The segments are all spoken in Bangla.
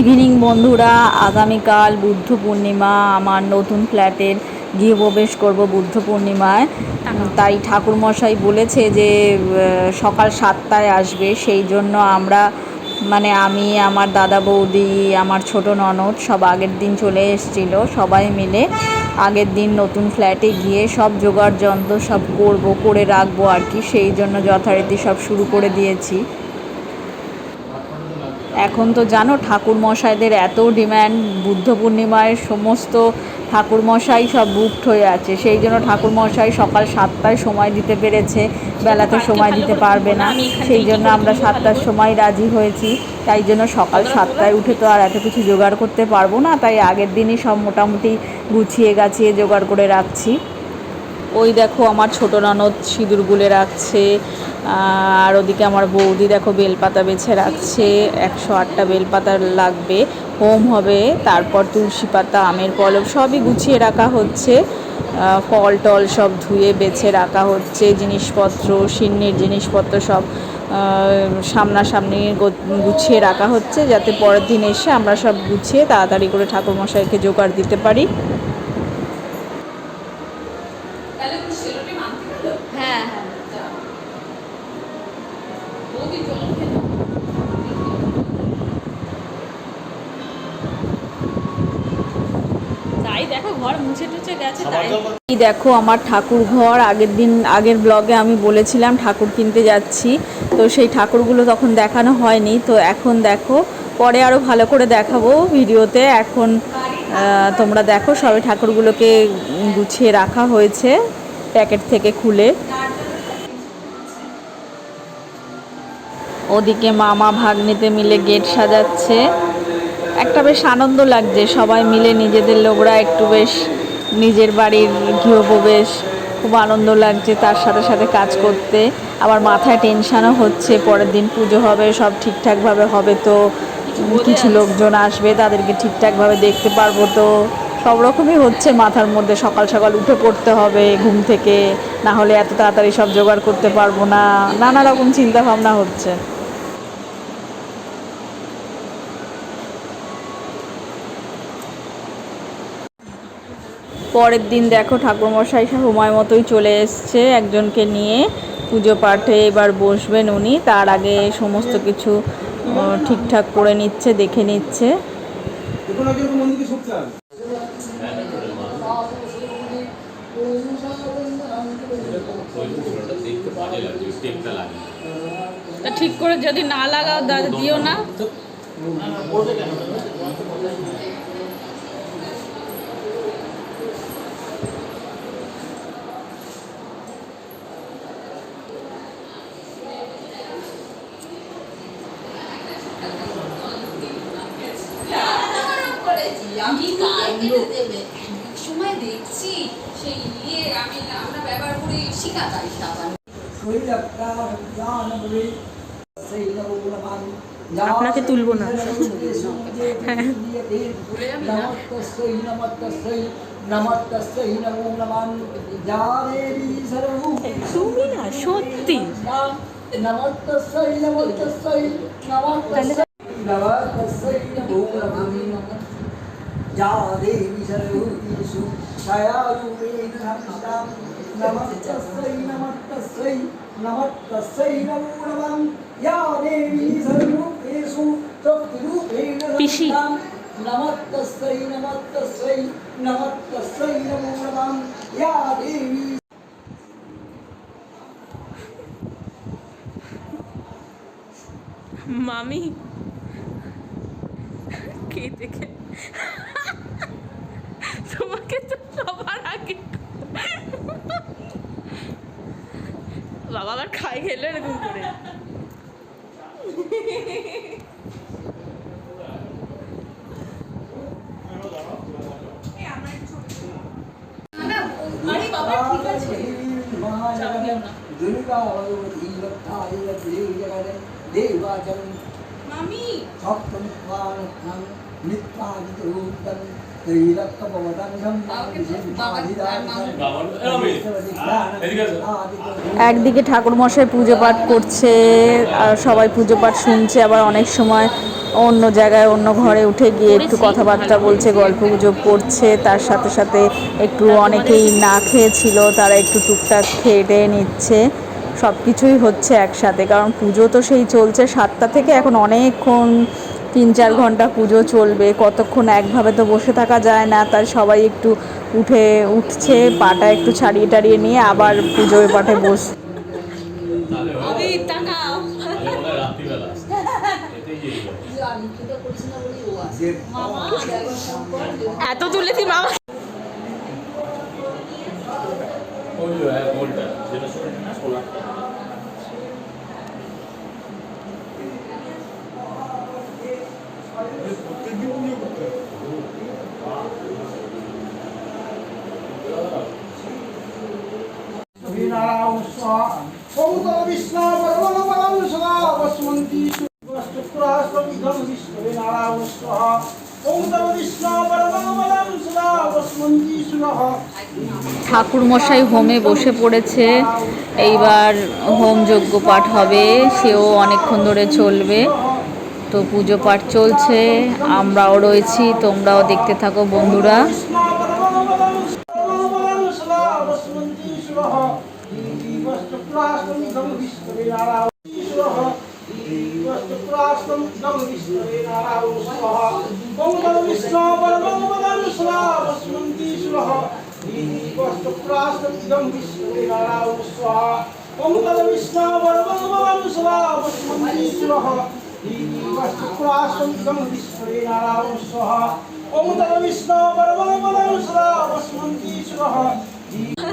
ইভিনিং বন্ধুরা। আগামীকাল বুদ্ধ পূর্ণিমা। আমার নতুন ফ্ল্যাটের গৃহপ্রবেশ করব বুদ্ধ পূর্ণিমায়। তাই ঠাকুরমশাই বলেছে যে সকাল সাতটায় আসবে। সেই জন্য আমরা মানে আমি আমার দাদা বৌদি আমার ছোট ননদ সব আগের দিন চলে এসেছিল। সবাই মিলে আগের দিন নতুন ফ্ল্যাটে গিয়ে সব জোগাড় যন্ত্র সব করব করে রাখব আর কি। সেই জন্য যথারীতি সব শুরু করে দিয়েছি। এখন তো জানো ঠাকুর মশাইদের এত ডিম্যান্ড, বুদ্ধ পূর্ণিমায় সমস্ত ঠাকুর মশাই সব বুকড হয়ে আছে। সেই জন্য ঠাকুর মশাই সকাল সাতটায় সময় দিতে পেরেছে, বেলাতে সময় দিতে পারবে না। সেই জন্য আমরা সাতটার সময় রাজি হয়েছি। তাই জন্য সকাল সাতটায় উঠে তো আর এত কিছু জোগাড় করতে পারব না। তাই আগের দিনই সব মোটামুটি গুছিয়ে গাছিয়ে জোগাড় করে রাখছি। ওই দেখো আমার ছোট ননদ সিঁদুর গুলে রাখছে আর ওদিকে আমার বৌদি দেখো বেলপাতা বেছে রাখছে, একশো আটটা বেলপাতা লাগবে, হোম হবে, তারপর তুলসী পাতা, আমের পলব সবই গুছিয়ে রাখা হচ্ছে ফল টল সব ধুয়ে বেছে রাখা হচ্ছে, জিনিসপত্র, সিন্নির জিনিসপত্র সব সামনাসামনি গুছিয়ে রাখা হচ্ছে, যাতে পরের দিন এসে আমরা সব গুছিয়ে তাড়াতাড়ি করে ঠাকুরমশাইকে জোগাড় দিতে পারি তাহলে কি সেলোটি মানতে গেল হ্যাঁ বৌদি জল খেলো তাই দেখো ঘর মুছে টুছে গেছে তাই এই দেখো আমার ঠাকুর ঘর। আগের দিন, আগের ব্লগে আমি বলেছিলাম ঠাকুর কিনতে যাচ্ছি। তো সেই ঠাকুরগুলো তখন দেখানো হয়নি। তো এখন দেখো, পরে আরও ভালো করে দেখাবো ভিডিওতে। এখন তোমরা দেখো, সবে ঠাকুরগুলোকে গুছিয়ে রাখা হয়েছে প্যাকেট থেকে খুলে। ওদিকে মামা ভাগ্নিতে মিলে গেট সাজাচ্ছে। একটা বেশ আনন্দ লাগছে। সবাই মিলে নিজেদের লোকরা একটু বেশ নিজের বাড়ির গৃহপ্রবেশ, খুব আনন্দ লাগছে, তার সাথে সাথে কাজ করতে। আবার মাথায় টেনশানও হচ্ছে, পরের দিন পুজো হবে, সব ঠিকঠাকভাবে হবে তো, কিছু লোকজন আসবে, তাদেরকে ঠিকঠাকভাবে দেখতে পারব তো। সব রকমই হচ্ছে মাথার মধ্যে, সকাল সকাল উঠে পড়তে হবে ঘুম থেকে, না হলে এত তাড়াতাড়ি সব জোগাড় করতে পারব না। নানা রকম চিন্তা ভাবনা হচ্ছে। পরের দিন দেখো ঠাকুরমশাই সময় মতোই চলে এসছে একজনকে নিয়ে পুজো পাঠে এবার বসবেন উনি। তার আগে সমস্ত কিছু ঠিকঠাক করে নিচ্ছে, দেখে নিচ্ছে। ঠিক করে যদি না লাগাও দিও না করেছি আমি কাণ্ড সময় দেখছি সেই ইয়ে আমি আমরা ব্যবহার করি শিকাতাই সাবান আপনাকে তুলবো না। তুমি না, সত্যি নমস্তস্যৈ নমস্তস্যৈ নমস্তস্যৈ নমস্তস্যৈ নমো নমঃ যা দেবী সর্বভূতেষু ছায়ারূপেণ সংস্থিতাং নমস্তস্যৈ নমস্তস্যৈ নমস্তস্যৈ নমো নমঃ ইয়া দেবী সর্বভূতেষু শক্তিরূপেণ পিসি। সংস্থিতাং নমস্তস্যৈ নমস্তস্যৈ নমস্তস্যৈ নমো নমঃ ইয়া দেবী মামি কে দেখে তোমাকে তো সবার আগে বাবা আবার খাই খেলো এরকম করে। আরে বাবা দুর্গা ভগবতী ভক্তায় দেবী জগতে দেবাচরণ মামি সপ্তম ত্রৈরক্তপবদঙ্ঘম একদিকে ঠাকুর মশাই পুজো পাঠ করছে, আর সবাই পুজো পাঠ শুনছে, আবার অনেক সময় অন্য জায়গায়, অন্য ঘরে উঠে গিয়ে একটু কথাবার্তা বলছে, গল্প গুজব করছে, তার সাথে সাথে একটু অনেকেই না খেয়েছিল, তারা একটু টুকটাক খেয়ে নিচ্ছে। সব কিছুই হচ্ছে একসাথে, কারণ পুজো তো সেই চলছে সাতটা থেকে, এখন অনেকক্ষণ তিন চার ঘণ্টা পুজো চলবে কতক্ষণ একভাবে তো বসে থাকা যায় না তাই সবাই একটু উঠে উঠছে পাটা একটু ছাড়িয়ে টাড়িয়ে নিয়ে আবার পুজোয় পাঠে বস এত তুলেছি মামা ওই যে, হ্যাঁ, গোলটা, যেটা। ঠাকুর মশাই হোমে বসে পড়েছে। এইবার হোম যজ্ঞ পাঠ হবে, সেও অনেকক্ষণ ধরে চলবে। তো পুজো পাঠ চলছে, আমরাও রয়েছি, তোমরাও দেখতে থাকো বন্ধুরা। শুক্রাষ্টমিদম বিষ্ণু নারায়ণ সুরহ শুক্রাষ্টমিদম বিষ্ণু নারায়ণ স্বাহা সৌত বিষ্ণু পরমবরম সদা বসমন্তি সুরহ শুক্রাষ্টমিদম বিষ্ণু নারায়ণ স্বাহা সৌত বিষ্ণু পরমবরম সদা বসমন্তি সুরহ শুক্রাষ্টমিদম বিষ্ণু নারায়ণ স্বাহা সৌত বিষ্ণু পরমবরম সদা বসমন্তি সুরহ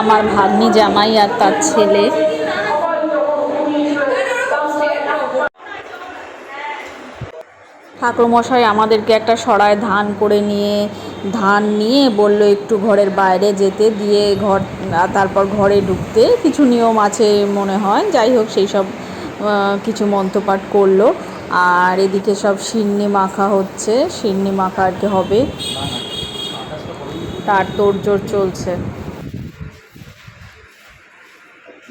আমার ভাগ্নি জামাই আর তার ছেলে। ঠাকুরমশাই আমাদেরকে একটা সরায় ধান করে নিয়ে, ধান নিয়ে বলল একটু ঘরের বাইরে যেতে, দিয়ে ঘর তারপর ঘরে ঢুকতে। কিছু নিয়ম আছে মনে হয়, যাই হোক সেই সব কিছু মন্ত্রপাঠ করল। আর এদিকে সব সিন্নি মাখা হচ্ছে, সিন্নি মাখা আর কি হবে। তার তোড়জোড় চলছে।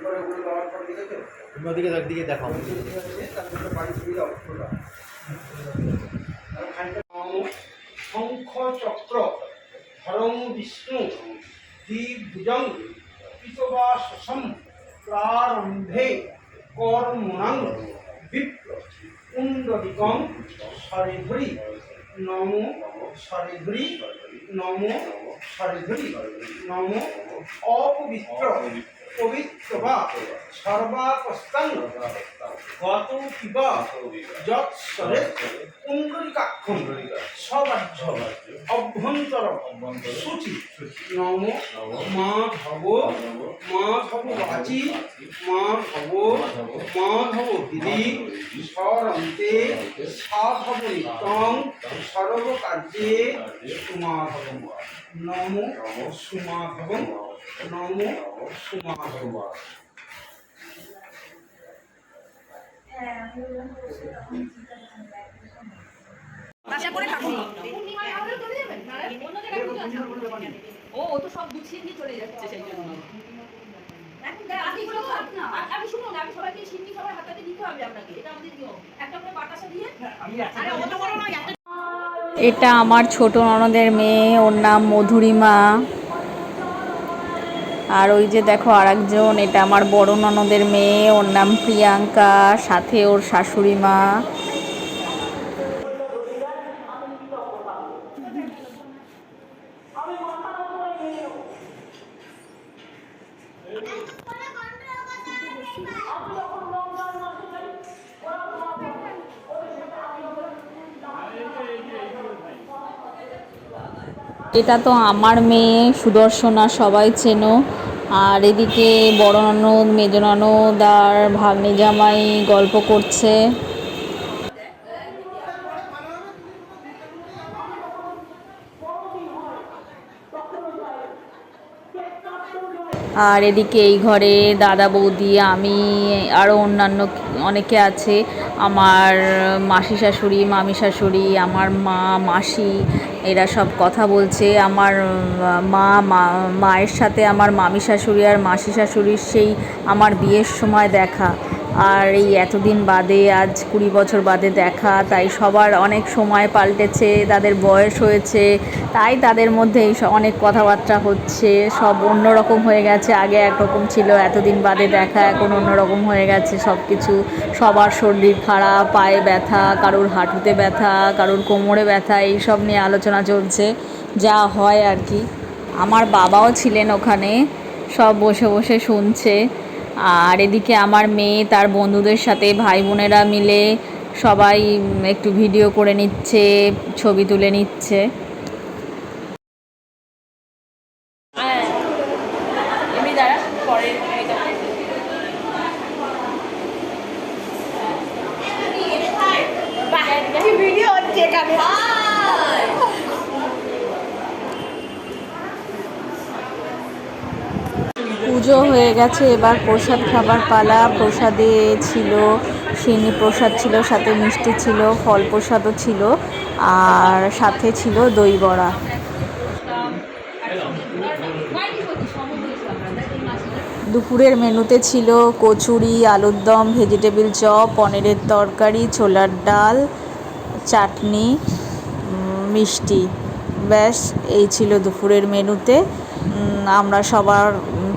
মানে ওদিকে দিকে দেখাও শঙ্খ চক্র হরং বিষ্ণু দ্বিভুজং পিতবাসম প্রারম্ভে কর্মণং বিপ্র কুণ্ডলিকং সরিধরি নম সরিধরি নম সরিধরি নম অপবিত্র। পবিত্র সর্বাপস্তং গত কিবা যৎসরে কুণ্ডলিকাক্ষম সবাহ্য অভ্যন্তর সূচি নম মাধব মাধব বাচি মাধব মাধব বিধি স্বরন্তে সাধব নিত্যং সর্বকার্যে সুমাধব নম সুমাধব ও ও তো সব গুছিয়ে নিয়ে চলে যাচ্ছে সেই জন্য। এটা এটা আমার ছোট ননদের মেয়ে, ওর নাম মধুরিমা। আর ওই যে দেখো আরেকজন, এটা আমার বড় ননদের মেয়ে, ওর নাম প্রিয়াঙ্কা, সাথে ওর শাশুড়ি মা। এটা তো আমার মেয়ে, সুদর্শনা সবাই চেনো। আর এদিকে বড় ননদ মেজ ননদ আর ভাগ্নি জামাই গল্প করছে। আর এদিকে এই ঘরে দাদা বৌদি, আমি আরও অন্যান্য অনেকে আছে। আমার মাসি শাশুড়ি, মামি শাশুড়ি, আমার মা, মাসি এরা সব কথা বলছে। আমার মা, মায়ের সাথে আমার মামি শাশুড়ি আর মাসি শাশুড়ির সেই আমার বিয়ের সময় দেখা। আর এই এতদিন বাদে, আজ কুড়ি বছর বাদে দেখা, তাই সবার অনেক সময় পাল্টেছে, তাদের বয়স হয়েছে, তাই তাদের মধ্যে এই অনেক কথাবার্তা হচ্ছে, সব অন্যরকম হয়ে গেছে, আগে একরকম ছিল, এতদিন বাদে দেখা, এখন অন্যরকম হয়ে গেছে সব কিছু সবার শরীর খারাপ, পায়ে ব্যথা, কারোর হাঁটুতে ব্যথা, কারোর কোমরে ব্যথা, এই সব নিয়ে আলোচনা চলছে, যা হয় আর কি। আমার বাবাও ছিলেন ওখানে, সব বসে বসে শুনছে। আর এদিকে আমার মেয়ে তার বন্ধুদের সাথে ভাই বোনেরা মিলে সবাই একটু ভিডিও করে নিচ্ছে ছবি তুলে নিচ্ছে। ভিডিও হচ্ছে এখানে পুজো হয়ে গেছে, এবার প্রসাদ খাবার পালা। প্রসাদে ছিল সিন্নি প্রসাদ ছিল, সাথে মিষ্টি ছিল, ফল প্রসাদও ছিল, আর সাথে ছিল দই বড়া। দুপুরের মেনুতে ছিল কচুরি, আলুর দম, ভেজিটেবিল চপ, পনিরের তরকারি, ছোলার ডাল, চাটনি মিষ্টি। ব্যাস, এই ছিল দুপুরের মেনুতে। আমরা সবার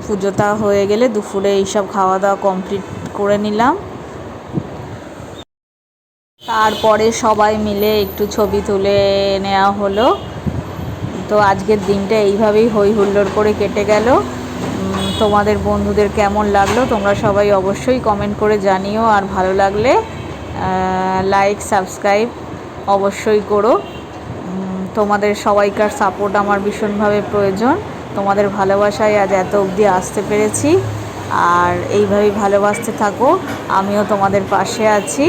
পুজোটা হয়ে গেলে দুপুরে এইসব খাওয়া দাওয়া কমপ্লিট করে নিলাম। তারপরে সবাই মিলে একটু ছবি তুলে নেওয়া হলো। তো আজকের দিনটা এইভাবেই হই হুল্লোড় করে কেটে গেল। তোমাদের বন্ধুদের কেমন লাগল তোমরা সবাই অবশ্যই কমেন্ট করে জানিও। আর ভালো লাগলে লাইক সাবস্ক্রাইব অবশ্যই করো। তোমাদের সবাইকার সাপোর্ট আমার ভীষণভাবে প্রয়োজন। তোমাদের ভালোবাসায় আজ এত অবধি আসতে পেরেছি। আর এইভাবেই ভালোবাসতে থাকো, আমিও তোমাদের পাশে আছি।